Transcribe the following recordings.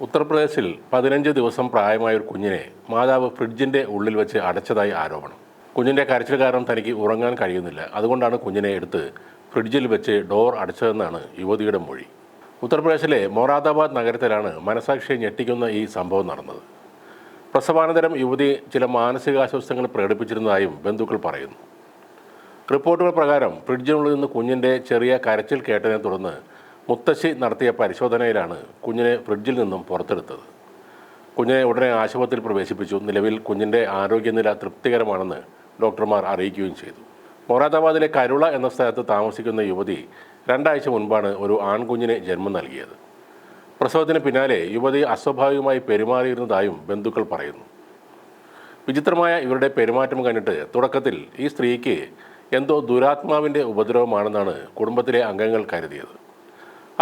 ഉത്തർപ്രദേശിൽ പതിനഞ്ച് ദിവസം പ്രായമായ ഒരു കുഞ്ഞിനെ മാതാവ് ഫ്രിഡ്ജിന്റെ ഉള്ളിൽ വെച്ച് അടച്ചതായി ആരോപണം. കുഞ്ഞിന്റെ കരച്ചിൽ കാരണം തനിക്ക് ഉറങ്ങാൻ കഴിയുന്നില്ല. അതുകൊണ്ടാണ് കുഞ്ഞിനെ എടുത്ത് ഫ്രിഡ്ജിൽ വെച്ച് ഡോർ അടച്ചതെന്നാണ് യുവതിയുടെ മൊഴി. ഉത്തർപ്രദേശിലെ മൊറാദാബാദ് നഗരത്തിലാണ് മനസാക്ഷിയെ ഞെട്ടിക്കുന്ന ഈ സംഭവം നടന്നത്. പ്രസവാനന്തരം യുവതി ചില മാനസികാസ്വസ്ഥങ്ങൾ പ്രകടിപ്പിച്ചിരുന്നതായും ബന്ധുക്കൾ പറയുന്നു. റിപ്പോർട്ടുകൾ പ്രകാരം ഫ്രിഡ്ജിനുള്ളിൽ നിന്ന് കുഞ്ഞിന്റെ ചെറിയ കരച്ചിൽ കേട്ടതിനെ തുടർന്ന് മുത്തശ്ശി നടത്തിയ പരിശോധനയിലാണ് കുഞ്ഞിനെ ഫ്രിഡ്ജിൽ നിന്നും പുറത്തെടുത്തത്. കുഞ്ഞിനെ ഉടനെ ആശുപത്രിയിൽ പ്രവേശിപ്പിച്ചു. നിലവിൽ കുഞ്ഞിന്റെ ആരോഗ്യനില തൃപ്തികരമാണെന്ന് ഡോക്ടർമാർ അറിയിക്കുകയും ചെയ്തു. മൊറാദാബാദിലെ കരുള എന്ന സ്ഥലത്ത് താമസിക്കുന്ന യുവതി രണ്ടാഴ്ച മുൻപാണ് ഒരു ആൺകുഞ്ഞിനെ ജന്മം നൽകിയത്. പ്രസവത്തിന് പിന്നാലെ യുവതി അസ്വാഭാവികമായി പെരുമാറിയിരുന്നതായും ബന്ധുക്കൾ പറയുന്നു. വിചിത്രമായ ഇവരുടെ പെരുമാറ്റം കണ്ടിട്ട് തുടക്കത്തിൽ ഈ സ്ത്രീക്ക് എന്തോ ദുരാത്മാവിന്റെ ഉപദ്രവമാണെന്നാണ് കുടുംബത്തിലെ അംഗങ്ങൾ കരുതിയത്.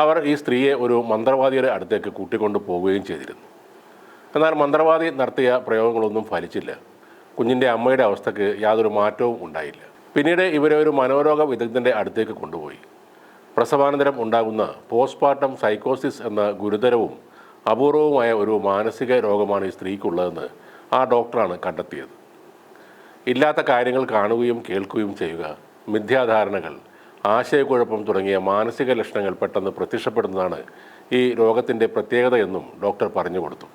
അവർ ഈ സ്ത്രീയെ ഒരു മന്ത്രവാദിയുടെ അടുത്തേക്ക് കൂട്ടിക്കൊണ്ടു പോവുകയും ചെയ്തിരുന്നു. എന്നാൽ മന്ത്രവാദി നടത്തിയ പ്രയോഗങ്ങളൊന്നും ഫലിച്ചില്ല. കുഞ്ഞിന്റെ അമ്മയുടെ അവസ്ഥയ്ക്ക് യാതൊരു മാറ്റവും ഉണ്ടായില്ല. പിന്നീട് ഇവരെ ഒരു മനോരോഗ വിദഗ്ധന്റെ അടുത്തേക്ക് കൊണ്ടുപോയി. പ്രസവാനന്തരം ഉണ്ടാകുന്ന പോസ്റ്റ്മോർട്ടം സൈക്കോസിസ് എന്ന ഗുരുതരവും അപൂർവവുമായ ഒരു മാനസിക രോഗമാണ് ഈ സ്ത്രീക്കുള്ളതെന്ന് ആ ഡോക്ടറാണ് കണ്ടെത്തിയത്. ഇല്ലാത്ത കാര്യങ്ങൾ കാണുകയും കേൾക്കുകയും ചെയ്യുക മിഥ്യാധാരണകൾ ആശയക്കുഴപ്പം തുടങ്ങിയ മാനസിക ലക്ഷണങ്ങൾ പെട്ടെന്ന് പ്രത്യക്ഷപ്പെടുന്നതാണ് ഈ രോഗത്തിന്റെ പ്രത്യേകത എന്നും ഡോക്ടർ പറഞ്ഞു കൊടുത്തു.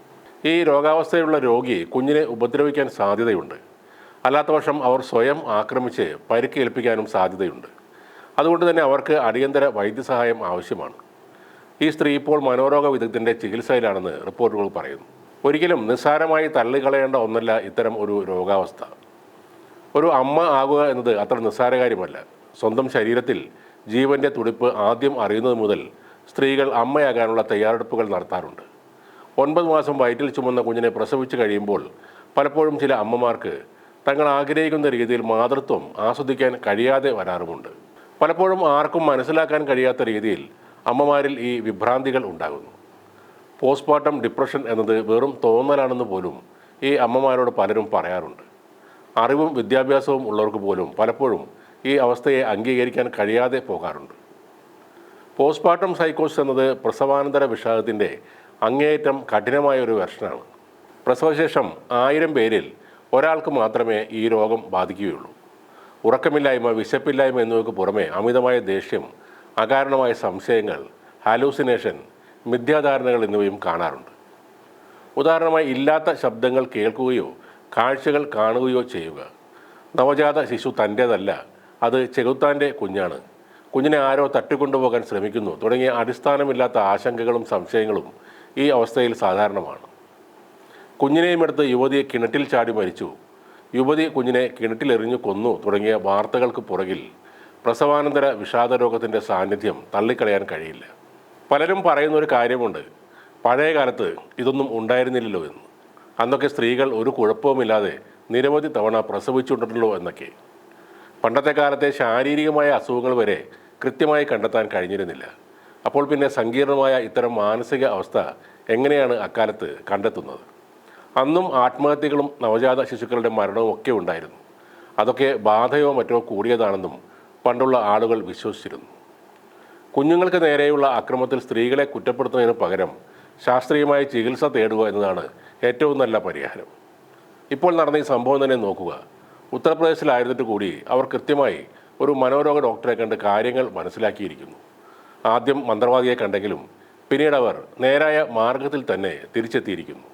ഈ രോഗാവസ്ഥയിലുള്ള രോഗി കുഞ്ഞിനെ ഉപദ്രവിക്കാൻ സാധ്യതയുണ്ട്. അല്ലാത്തപക്ഷം അവർ സ്വയം ആക്രമിച്ച് പരിക്കേൽപ്പിക്കാനും സാധ്യതയുണ്ട്. അതുകൊണ്ട് തന്നെ അവർക്ക് അടിയന്തര വൈദ്യസഹായം ആവശ്യമാണ്. ഈ സ്ത്രീ ഇപ്പോൾ മനോരോഗ വിദഗ്ധന്റെ ചികിത്സയിലാണെന്ന് റിപ്പോർട്ടുകൾ പറയുന്നു. ഒരിക്കലും നിസ്സാരമായി തള്ളിക്കളയേണ്ട ഒന്നല്ല ഇത്തരം ഒരു രോഗാവസ്ഥ. ഒരു അമ്മ ആകുക എന്നത് അത്ര നിസ്സാര കാര്യമല്ല. സ്വന്തം ശരീരത്തിൽ ജീവന്റെ തുടിപ്പ് ആദ്യം അറിയുന്നത് മുതൽ സ്ത്രീകൾ അമ്മയാകാനുള്ള തയ്യാറെടുപ്പുകൾ നടത്താറുണ്ട്. ഒൻപത് മാസം വയറ്റിൽ ചുമന്ന കുഞ്ഞിനെ പ്രസവിച്ചു കഴിയുമ്പോൾ പലപ്പോഴും ചില അമ്മമാർക്ക് തങ്ങൾ ആഗ്രഹിക്കുന്ന രീതിയിൽ മാതൃത്വം ആസ്വദിക്കാൻ കഴിയാതെ വരാറുമുണ്ട്. പലപ്പോഴും ആർക്കും മനസ്സിലാക്കാൻ കഴിയാത്ത രീതിയിൽ അമ്മമാരിൽ ഈ വിഭ്രാന്തികൾ ഉണ്ടാകുന്നു. പോസ്റ്റ്മോർട്ടം ഡിപ്രഷൻ എന്നത് വെറും തോന്നലാണെന്ന് പോലും ഈ അമ്മമാരോട് പലരും പറയാറുണ്ട്. അറിവും വിദ്യാഭ്യാസവും ഉള്ളവർക്ക് പോലും പലപ്പോഴും ഈ അവസ്ഥയെ അംഗീകരിക്കാൻ കഴിയാതെ പോകാറുണ്ട്. പോസ്റ്റ്മോർട്ടം സൈക്കോസ് എന്നത് പ്രസവാനന്തര വിഷാദത്തിന്റെ അങ്ങേയറ്റം കഠിനമായ ഒരു വെർഷനാണ്. പ്രസവശേഷം ആയിരം പേരിൽ ഒരാൾക്ക് മാത്രമേ ഈ രോഗം ബാധിക്കുകയുള്ളൂ. ഉറക്കമില്ലായ്മ വിശപ്പില്ലായ്മ എന്നിവയ്ക്ക് പുറമെ അമിതമായ ദേഷ്യം അകാരണമായ സംശയങ്ങൾ ഹാലൂസിനേഷൻ മിഥ്യാധാരണകൾ എന്നിവയും കാണാറുണ്ട്. ഉദാഹരണമായി ഇല്ലാത്ത ശബ്ദങ്ങൾ കേൾക്കുകയോ കാഴ്ചകൾ കാണുകയോ ചെയ്യുക. നവജാത ശിശു തന്റേതല്ല അത് ചെകുത്താന്റെ കുഞ്ഞാണ്. കുഞ്ഞിനെ ആരോ തട്ടിക്കൊണ്ടുപോകാൻ ശ്രമിക്കുന്നു. തുടങ്ങിയ അടിസ്ഥാനമില്ലാത്ത ആശങ്കകളും സംശയങ്ങളും ഈ അവസ്ഥയിൽ സാധാരണമാണ്. കുഞ്ഞിനെയും എടുത്ത് യുവതിയെ കിണറ്റിൽ ചാടി മരിച്ചു. യുവതി കുഞ്ഞിനെ കിണറ്റിലെറിഞ്ഞു കൊന്നു. തുടങ്ങിയ വാർത്തകൾക്ക് പുറകിൽ പ്രസവാനന്തര വിഷാദരോഗത്തിന്റെ സാന്നിധ്യം തള്ളിക്കളയാൻ കഴിയില്ല. പലരും പറയുന്ന ഒരു കാര്യമുണ്ട്. പഴയ കാലത്ത് ഇതൊന്നും ഉണ്ടായിരുന്നില്ലല്ലോ എന്ന്. അന്നൊക്കെ സ്ത്രീകൾ ഒരു കുഴപ്പവുമില്ലാതെ നിരവധി തവണ പ്രസവിച്ചുണ്ടല്ലോ എന്നൊക്കെ. പണ്ടത്തെ കാലത്തെ ശാരീരികമായ അസുഖങ്ങൾ വരെ കൃത്യമായി കണ്ടെത്താൻ കഴിഞ്ഞിരുന്നില്ല. അപ്പോൾ പിന്നെ സങ്കീർണമായ ഇത്തരം മാനസിക അവസ്ഥ എങ്ങനെയാണ് അക്കാലത്ത് കണ്ടെത്തുന്നത്? അന്നും ആത്മഹത്യകളും നവജാത ശിശുക്കളുടെ മരണവും ഒക്കെ ഉണ്ടായിരുന്നു. അതൊക്കെ ബാധയോ മറ്റോ കൂടിയതാണെന്നും പണ്ടുള്ള ആളുകൾ വിശ്വസിച്ചിരുന്നു. കുഞ്ഞുങ്ങൾക്ക് നേരെയുള്ള അക്രമത്തിൽ സ്ത്രീകളെ കുറ്റപ്പെടുത്തുന്നതിന് പകരം ശാസ്ത്രീയമായ ചികിത്സ തേടുക എന്നതാണ് ഏറ്റവും നല്ല പരിഹാരം. ഇപ്പോൾ നടന്ന ഈ സംഭവം തന്നെ നോക്കുക. ഉത്തർപ്രദേശിലായിരുന്നിട്ട് കൂടി അവർ കൃത്യമായി ഒരു മനോരോഗ ഡോക്ടറെ കണ്ട് കാര്യങ്ങൾ മനസ്സിലാക്കിയിരിക്കുന്നു. ആദ്യം മന്ത്രവാദിയെ കണ്ടെങ്കിലും പിന്നീട് അവർ നേരായ മാർഗത്തിൽ തന്നെ തിരിച്ചെത്തിയിരിക്കുന്നു.